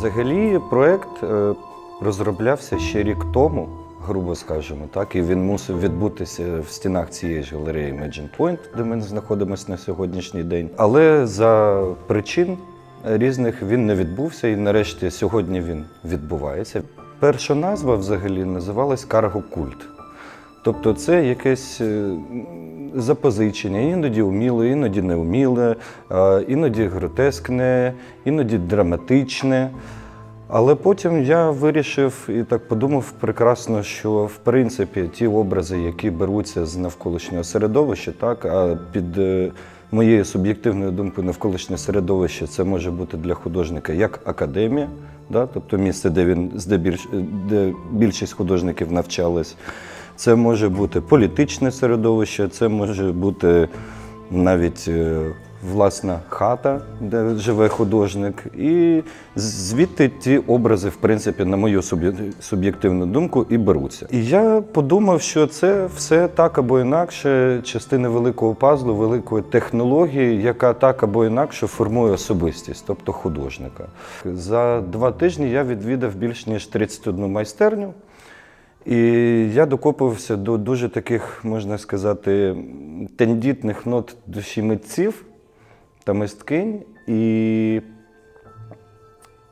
Взагалі, проект е, розроблявся ще рік тому, грубо скажемо, так, і він мусив відбутися в стінах цієї ж галереї Imagine Point, де ми знаходимося на сьогоднішній день. Але за причин різних він не відбувся, і нарешті сьогодні він відбувається. Перша назва взагалі називалась Карго Культ. Тобто це якесь е, запозичення, іноді вміле, іноді неуміле, е, іноді гротескне, іноді драматичне. Але потім я вирішив і так подумав прекрасно, що в принципі ті образи, які беруться з навколишнього середовища, так а під е, моєю суб'єктивною думкою, навколишнє середовище це може бути для художника як академія, да, тобто місце, де він здебільш, де більшість художників навчались. Це може бути політичне середовище, це може бути навіть е, власна хата, де живе художник. І звідти ті образи, в принципі, на мою суб'єктивну думку, і беруться. І я подумав, що це все так або інакше, частини великого пазлу, великої технології, яка так або інакше формує особистість, тобто художника. За два тижні я відвідав більш ніж 31 майстерню. І я докопався до дуже таких, можна сказати, тендітних нот душі митців та мисткинь. І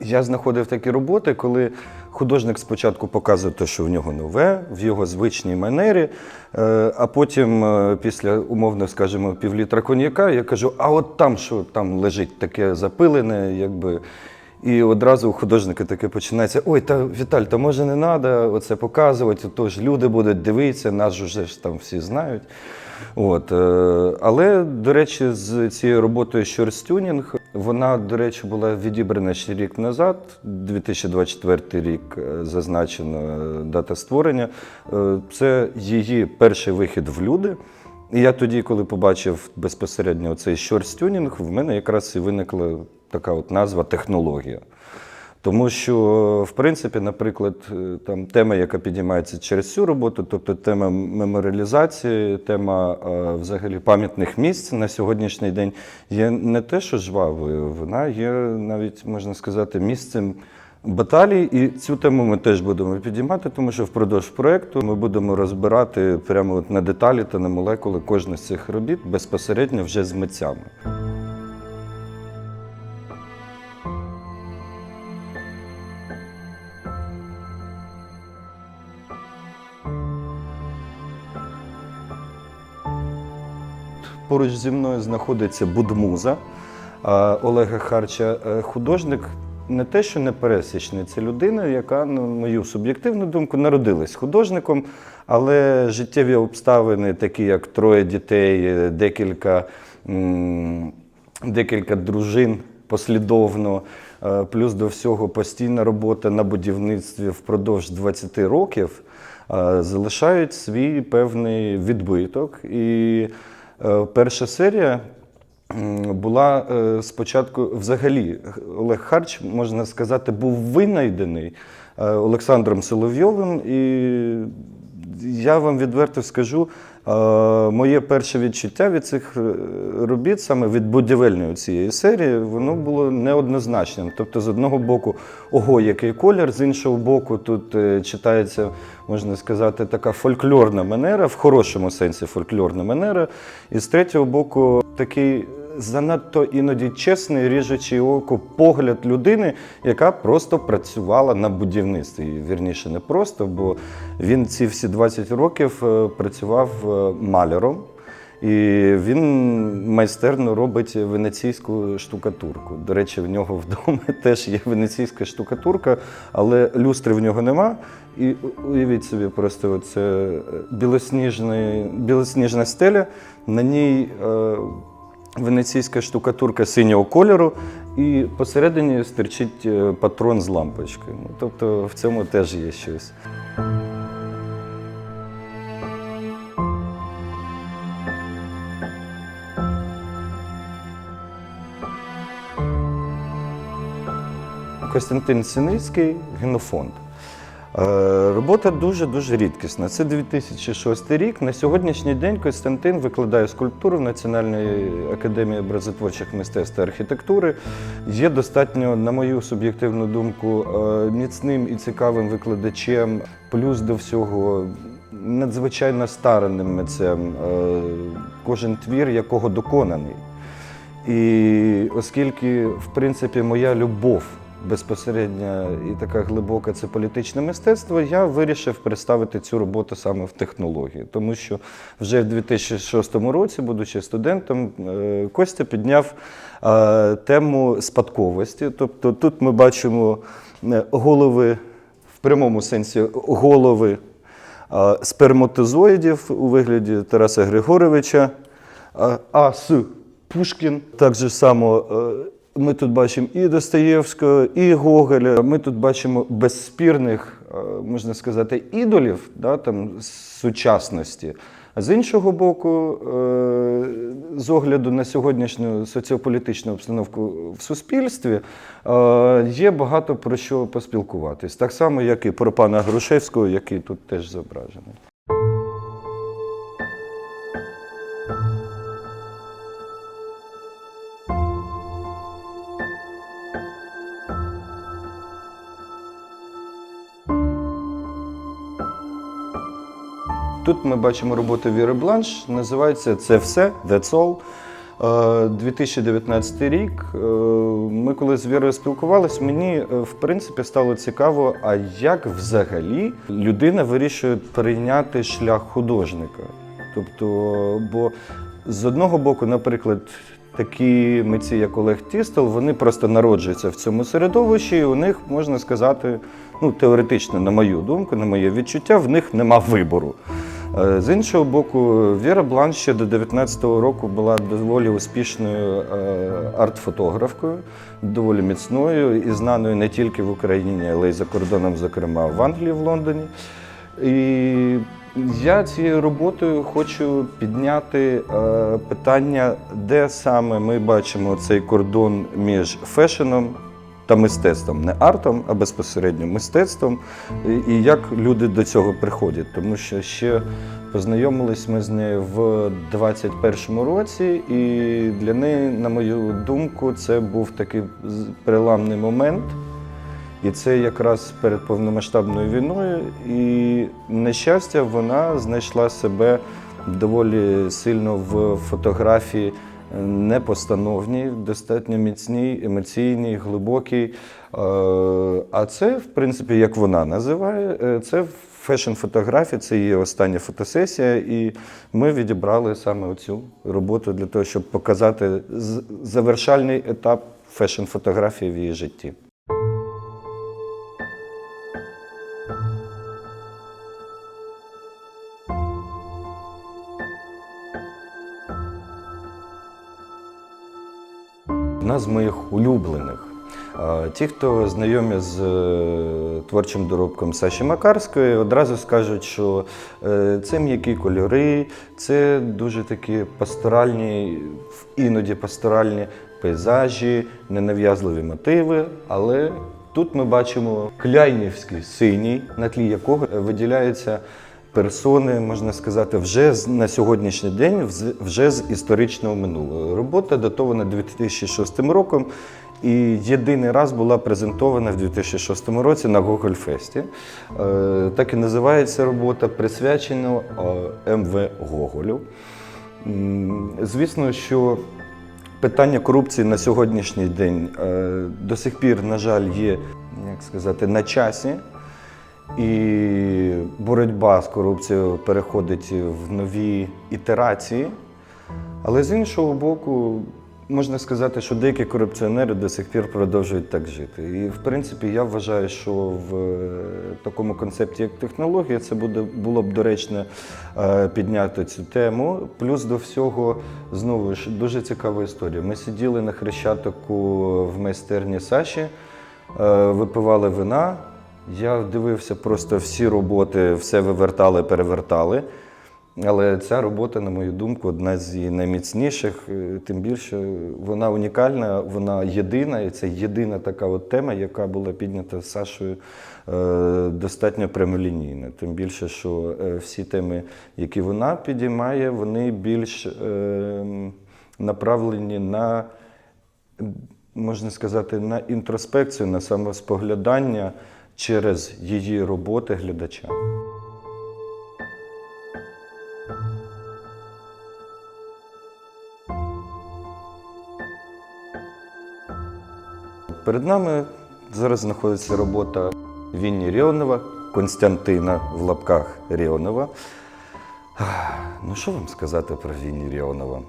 я знаходив такі роботи, коли художник спочатку показує те, що в нього нове, в його звичній манері, е, а потім, е, після умовно, скажімо, півлітра коньяка, я кажу: а от там що там лежить таке запилене, якби. І одразу у художника таке починається: ой, та Віталь, та може не треба оце показувати, то ж люди будуть дивитися, нас же вже ж там всі знають. От, е, але, до речі, з цією роботою Щорстюнінг, вона, до речі, була відібрана ще рік назад, 2024 рік е, зазначена е, дата створення. Це її перший вихід в люди. І я тоді, коли побачив безпосередньо цей щорстюнінг, в мене якраз і виникла така от назва технологія. Тому що, в принципі, наприклад, е, там тема, яка підіймається через цю роботу, тобто тема меморіалізації, тема е, взагалі пам'ятних місць на сьогоднішній день, є не те, що жвавою, вона є навіть, можна сказати, місцем баталій. І цю тему ми теж будемо підіймати, тому що впродовж проєкту ми будемо розбирати прямо на деталі та на молекули кожну з цих робіт безпосередньо вже з митцями. Поруч зі мною знаходиться будмуза Олега Харча. Е, Художник не те, що не пересічний, це людина, яка, на мою суб'єктивну думку, народилась художником, але життєві обставини, такі як троє дітей, е, декілька, декілька дружин послідовно, е, плюс до всього постійна робота на будівництві впродовж 20 років залишають свій певний відбиток. І Перша серія була е, спочатку взагалі Олег Харч, можна сказати, був винайдений е, Олександром Соловйовим. І я вам відверто скажу, е, моє перше відчуття від цих е, робіт, саме від будівельної цієї серії, воно було неоднозначним. Тобто, з одного боку, ого, який колір, з іншого боку, тут е, читається, можна сказати, така фольклорна манера, в хорошому сенсі фольклорна манера. І з третього боку, такий занадто іноді чесний, ріжучий око погляд людини, яка просто працювала на будівництві. Вірніше, не просто, бо він ці всі 20 років е, працював е, маляром. І він майстерно робить венеційську штукатурку. До речі, в нього вдома теж є венеційська штукатурка, але люстри в нього нема. І уявіть собі, просто це білосніжна, білосніжна стеля, на ній е, венеційська штукатурка синього кольору, і посередині стирчить е, патрон з лампочкою. Ну, тобто в цьому теж є щось. Костянтин Синицький генофонд. Е, Робота дуже-дуже рідкісна. Це 2006 рік. На сьогоднішній день Костянтин викладає скульптуру в Національній академії образотворчих мистецтв та архітектури. Є достатньо, на мою суб'єктивну думку, е, міцним і цікавим викладачем, плюс до всього надзвичайно старанним митцем, е, кожен твір якого доконаний. І оскільки, в принципі, моя любов безпосередня і така глибока це політичне мистецтво, я вирішив представити цю роботу саме в технології. Тому що вже в 2006 році, будучи студентом, е, Костя підняв е, тему спадковості. Тобто тут ми бачимо е, голови в прямому сенсі голови сперматозоїдів у вигляді Тараса Григоровича, а- а Пушкін. Так же само ми тут бачимо і Достоєвського, і Гоголя. Ми тут бачимо безспірних, е, можна сказати, ідолів да, там, сучасності. А з іншого боку, е, з огляду на сьогоднішню соціополітичну обстановку в суспільстві, е, є багато про що поспілкуватись. Так само, як і про пана Грушевського, який тут теж зображений. Тут ми бачимо роботу Віри Бланш. Називається Це все, That's All. Е, 2019 рік. Е, Ми коли з Вірою спілкувалися, мені е, в принципі стало цікаво, а як взагалі людина вирішує прийняти шлях художника. Тобто, бо з одного боку, наприклад, такі митці, як Олег Тістел, вони просто народжуються в цьому середовищі, і у них можна сказати, ну теоретично, на мою думку, на моє відчуття, в них нема вибору. Е, З іншого боку, Віра Бланш ще до 19-го року була доволі успішною е, арт-фотографкою, доволі міцною і знаною не тільки в Україні, але й за кордоном, зокрема в Англії, в Лондоні. І я цією роботою хочу підняти е, питання, де саме ми бачимо цей кордон між фешеном та мистецтвом, не артом, а безпосередньо мистецтвом, і, як люди до цього приходять. Тому що ще познайомились ми з нею в 21-му році, і для неї, на мою думку, це був такий переламний момент. І це якраз перед повномасштабною війною. І на щастя, вона знайшла себе доволі сильно в фотографії непостановній, достатньо міцній, емоційній, глибокій. Е, А це, в принципі, як вона називає, е, це фешн-фотографія, це її остання фотосесія. І ми відібрали саме цю роботу для того, щоб показати завершальний етап фешн-фотографії в її житті. Одна з моїх улюблених. Ті, хто знайомі з е, творчим доробком Саші Макарської, одразу скажуть, що е, це м'які кольори, це дуже такі пасторальні, іноді пасторальні пейзажі, ненав'язливі мотиви. Але тут ми бачимо кляйнівський синій, на тлі якого виділяється персони, можна сказати, вже на сьогоднішній день, вже з історичного минулого. Робота датована 2006 роком. І єдиний раз була презентована в 2006 році на Гогольфесті. Е, Так і називається робота, присвячена е, МВ Гоголю. Звісно, що питання корупції на сьогоднішній день е, до сих пір, на жаль, є, як сказати, на часі. І боротьба з корупцією переходить в нові ітерації. Але з іншого боку, можна сказати, що деякі корупціонери до сих пір продовжують так жити. І в принципі, я вважаю, що в е, такому концепті, як технологія, це буде було б доречно е, підняти цю тему. Плюс до всього, знову ж дуже цікава історія. Ми сиділи на хрещатику в майстерні Саші, е, випивали вина. Я дивився просто всі роботи, все вивертали, перевертали. Але ця робота, на мою думку, одна з найміцніших, е, тим більше вона унікальна, вона єдина, і це єдина така от тема, яка була піднята Сашою е, достатньо прямолінійно. Тим більше, що е, всі теми, які вона підіймає, вони більш направлені на, можна сказати, на інтроспекцію, на самоспоглядання через її роботи глядача. Перед нами зараз знаходиться робота Вінні Ріонова, Константина в лапках Ріонова. Ну, що вам сказати про Вінні Ріонова?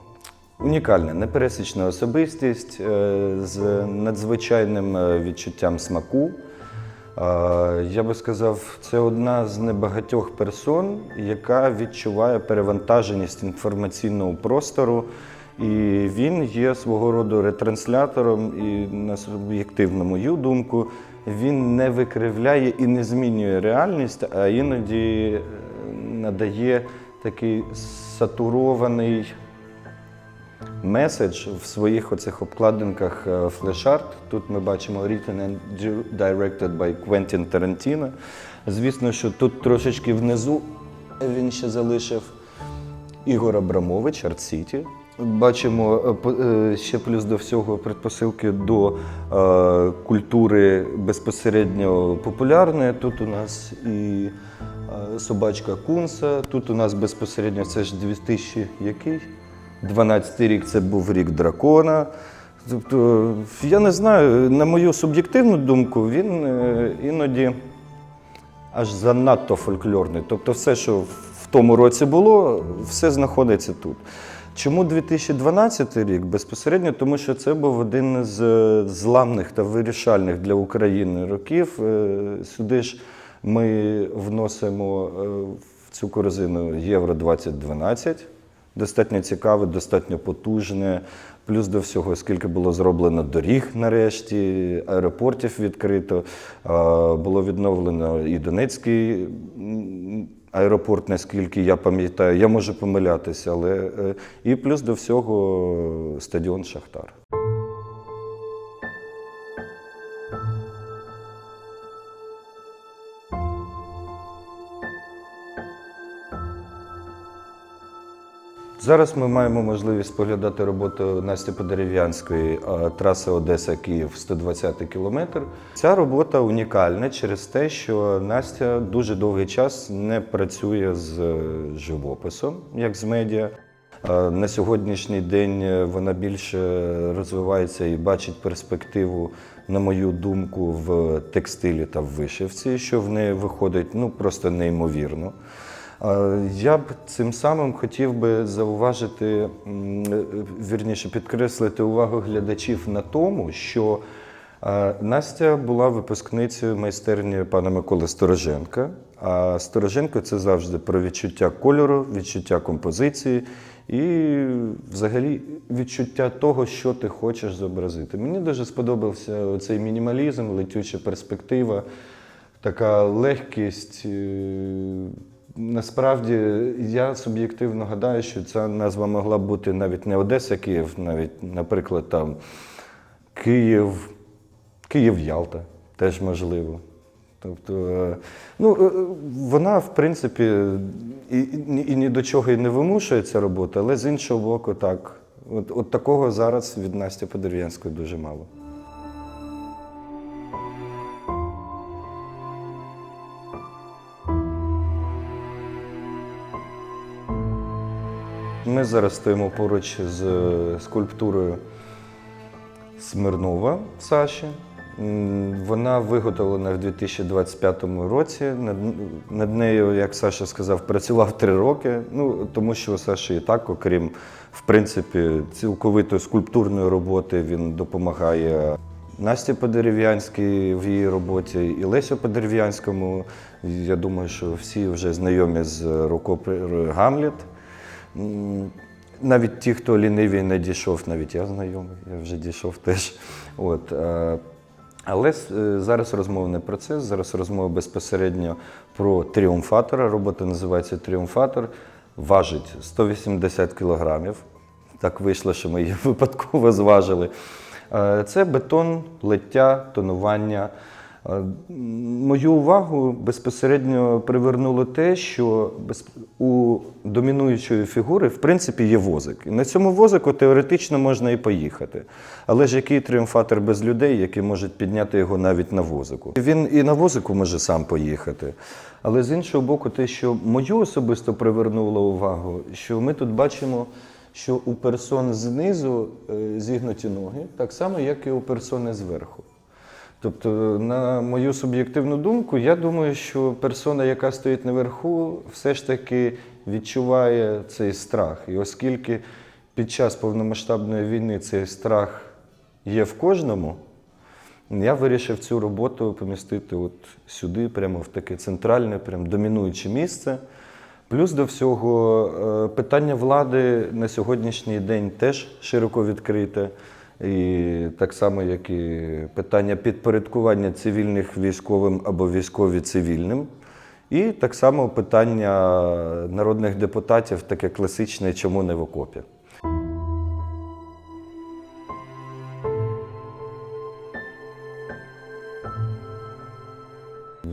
Унікальна, непересічна особистість е, з надзвичайним е, відчуттям смаку. Я би сказав, це одна з небагатьох персон, яка відчуває перевантаженість інформаційного простору. І він є свого роду ретранслятором, і на суб'єктивну мою думку, він не викривляє і не змінює реальність, а іноді е, надає такий сатурований меседж в своїх оцих обкладинках е, флешарт. Тут ми бачимо written and directed by Quentin Tarantino. Звісно, що тут трошечки внизу він ще залишив Ігор Абрамович, Арт Сіті. Бачимо е, е, ще плюс до всього предпосилки до культури безпосередньо популярної. Тут у нас і собачка Кунса, тут у нас безпосередньо це ж 2000 який? 12 рік це був рік дракона. Тобто, я не знаю, на мою суб'єктивну думку, він е, іноді аж занадто фольклорний. Тобто, все, що в тому році було, все знаходиться тут. Чому 2012 рік? Безпосередньо, тому що це був один з е, зламних та вирішальних для України років. Е, Сюди ж ми вносимо в цю корзину Євро 2012. Достатньо цікаве, достатньо потужне. Плюс до всього, скільки було зроблено доріг нарешті, аеропортів відкрито. Було відновлено і Донецький аеропорт, наскільки я пам'ятаю. Я можу помилятися, але е, і плюс до всього стадіон Шахтар. Зараз ми маємо можливість поглядати роботу Насті Подерев'янської а, траса Одеса-Київ 120 кілометр. Ця робота унікальна через те, що Настя дуже довгий час не працює з е, живописом, як з медіа. На сьогоднішній день е, вона більше розвивається і бачить перспективу, на мою думку, в текстилі та в вишивці, що в неї виходить ну просто неймовірно. Я б цим самим хотів би зауважити, е, вірніше підкреслити увагу глядачів на тому, що е, Настя була випускницею майстерні пана Миколи Стороженка. А Стороженко це завжди про відчуття кольору, відчуття композиції і взагалі відчуття того, що ти хочеш зобразити. Мені дуже сподобався цей мінімалізм, летюча перспектива, така легкість. Насправді я суб'єктивно гадаю, що ця назва могла б бути навіть не Одеса, Київ, навіть, наприклад, там Київ, Київ-Ялта теж можливо. Тобто, е, ну, е, вона, в принципі, і, і, і ні до чого і не вимушує ця робота, але з іншого боку, так. От, от такого зараз від Насті Подерев'янської дуже мало. Ми зараз стоїмо поруч з е, скульптурою Смирнова Саші. Вона виготовлена в 2025 році. Над, над нею, як Саша сказав, працював три роки. Ну, тому що Саші і так, окрім в принципі, цілковитої скульптурної роботи, він допомагає Насті Подерев'янській в її роботі і Лесю Подерев'янському. Я думаю, що всі вже знайомі з рукописом Гамлет. Навіть ті, хто лінивий не дійшов, навіть я знайомий, я вже дійшов теж. От, е, але е, зараз розмова не про це, зараз розмова безпосередньо про тріумфатора. Робота називається Тріумфатор. важить 180 кілограмів. Так вийшло, що ми її випадково зважили. Е, Це бетон, лиття, тонування. Е, Мою увагу безпосередньо привернуло те, що у домінуючої фігури в принципі є возик. І на цьому возику теоретично можна і поїхати. Але ж який тріумфатор без людей, які можуть підняти його навіть на возику? Він і на возику може сам поїхати. Але з іншого боку, те, що мою особисто привернуло увагу, що ми тут бачимо, що у персон знизу е, зігнуті ноги, так само, як і у персони зверху. Тобто, на мою суб'єктивну думку, я думаю, що персона, яка стоїть наверху, все ж таки відчуває цей страх. І оскільки під час повномасштабної війни цей страх є в кожному, я вирішив цю роботу помістити от сюди, прямо в таке центральне, прям домінуюче місце. Плюс до всього е, питання влади на сьогоднішній день теж широко відкрите. І так само, як і питання підпорядкування цивільних військовим або військові цивільним. І так само питання народних депутатів, таке класичне, чому не в окопі.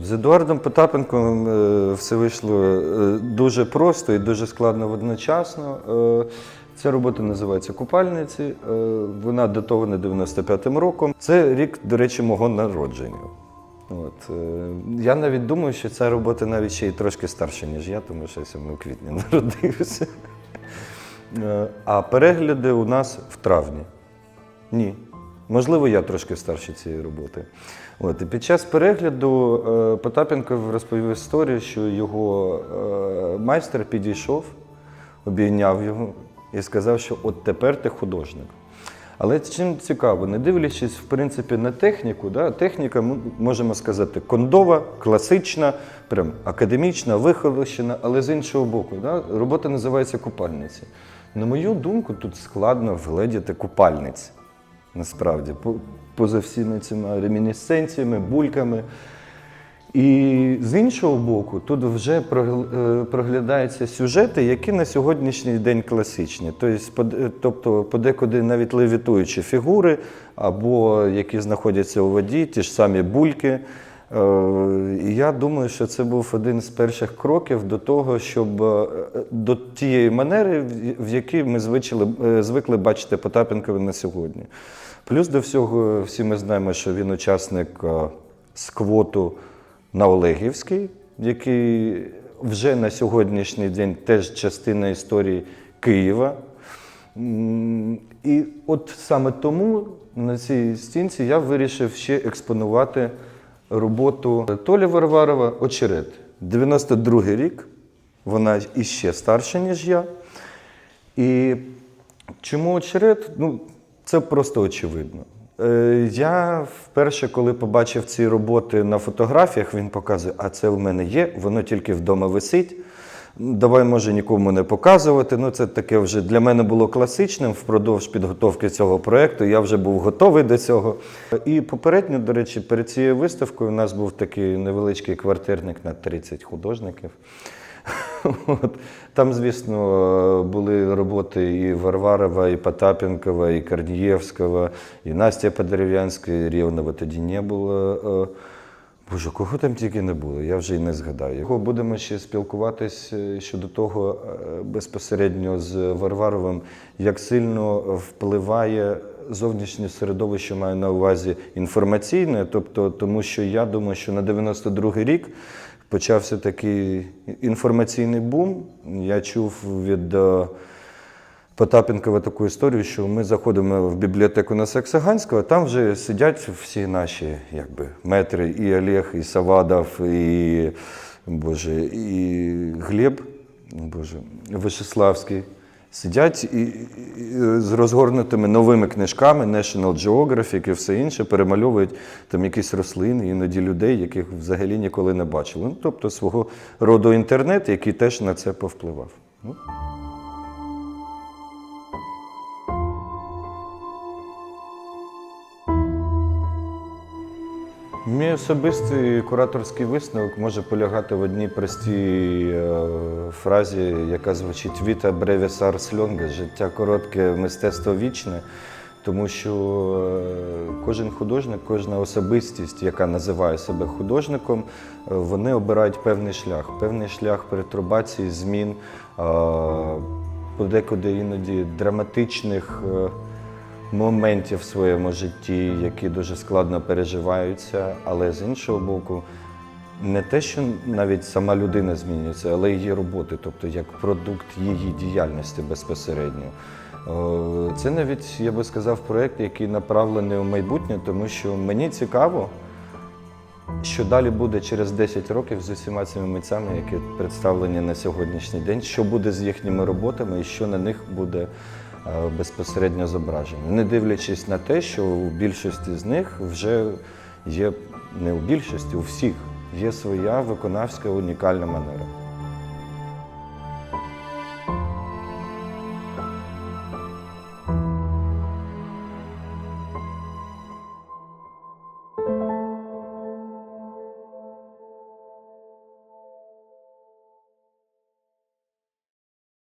З Едуардом Потапенком е, все вийшло е, дуже просто і дуже складно водночасно. Ця робота називається Купальниці. Е, Вона датована 95-м роком. Це рік, до речі, мого народження. От. е, Я навіть думаю, що ця робота навіть ще й трошки старша, ніж я, тому що я 7 квітня народився. Е, А перегляди у нас в травні. Ні. Можливо, я трошки старший цієї роботи. От, і під час перегляду Потапенко розповів історію, що його майстер підійшов, обійняв його і сказав, що от тепер ти художник. Але чим цікаво, не дивлячись в принципі на техніку, да, техніка, ми можемо сказати, кондова, класична, прям академічна, вихолощена, але з іншого боку, да, робота називається купальниці. На мою думку, тут складно вгледіти купальниць. Насправді, поза всіми цими ремінісценціями, бульками. І з іншого боку, тут вже е, проглядаються сюжети, які на сьогоднішній день класичні. Тобто, е, тобто подекуди навіть левітуючі фігури, або які знаходяться у воді, ті ж самі бульки. Е, я думаю, що це був один з перших кроків до того, щоб до тієї манери, в- якій ми звичили, звикли бачити Потапенкова на сьогодні. Плюс до всього, всі ми знаємо, що він учасник сквоту на Олегівський, який вже на сьогоднішній день теж частина історії Києва. І от саме тому на цій стінці я вирішив ще експонувати роботу Толі Варварова Очерет. 92-й рік, вона іще старша, ніж я. І чому очерет? Ну, це просто очевидно. Е, Я вперше, коли побачив ці роботи на фотографіях, він показує, а це в мене є, воно тільки вдома висить. Давай, може, нікому не показувати. Ну, це таке вже для мене було класичним впродовж підготовки цього проєкту. Я вже був готовий до цього. І попередньо, до речі, перед цією виставкою у нас був такий невеличкий квартирник на 30 художників. От. Там, звісно, були роботи і Варварова, і Потапенкова, і Корнієвського, і Настя Подерев'янська, і Рєвнова тоді не було. Е, Боже, кого там тільки не було, я вже й не згадаю. Кого Будемо ще спілкуватись е, щодо того е, безпосередньо з Варваровим, як сильно впливає зовнішнє середовище, маю на увазі інформаційне, тобто, тому що я думаю, що на 92-й рік почався такий інформаційний бум. Я чув від е, Потапенкова таку історію, що ми заходимо в бібліотеку на Саксаганського, там вже сидять всі наші якби, метри, і Олег, і Савадов, і, Боже, і Глеб, Боже, Вишеславський. Сидять і, і- з розгорнутими новими книжками, National Geographic і все інше, перемальовують там якісь рослини, іноді людей, яких взагалі ніколи не бачили. Ну, тобто свого роду інтернет, який теж на це повпливав. Мій особистий кураторський висновок може полягати в одній простій е, фразі, яка звучить Віта бревіс арс льонга» життя коротке, мистецтво вічне. Тому що е, кожен художник, кожна особистість, яка називає себе художником, е, вони обирають певний шлях, певний шлях перетрубації, змін, подекуди іноді драматичних. Моментів в своєму житті, які дуже складно переживаються, але з іншого боку, не те, що навіть сама людина змінюється, але її роботи, тобто як продукт її діяльності безпосередньо. Це навіть, я би сказав, проєкт, який направлений у майбутнє, тому що мені цікаво, що далі буде через 10 років з усіма цими митцями, які представлені на сьогоднішній день, що буде з їхніми роботами і що на них буде безпосередньо зображення, Не дивлячись на те, що у більшості з них вже є не у більшості, у всіх є своя виконавська унікальна манера.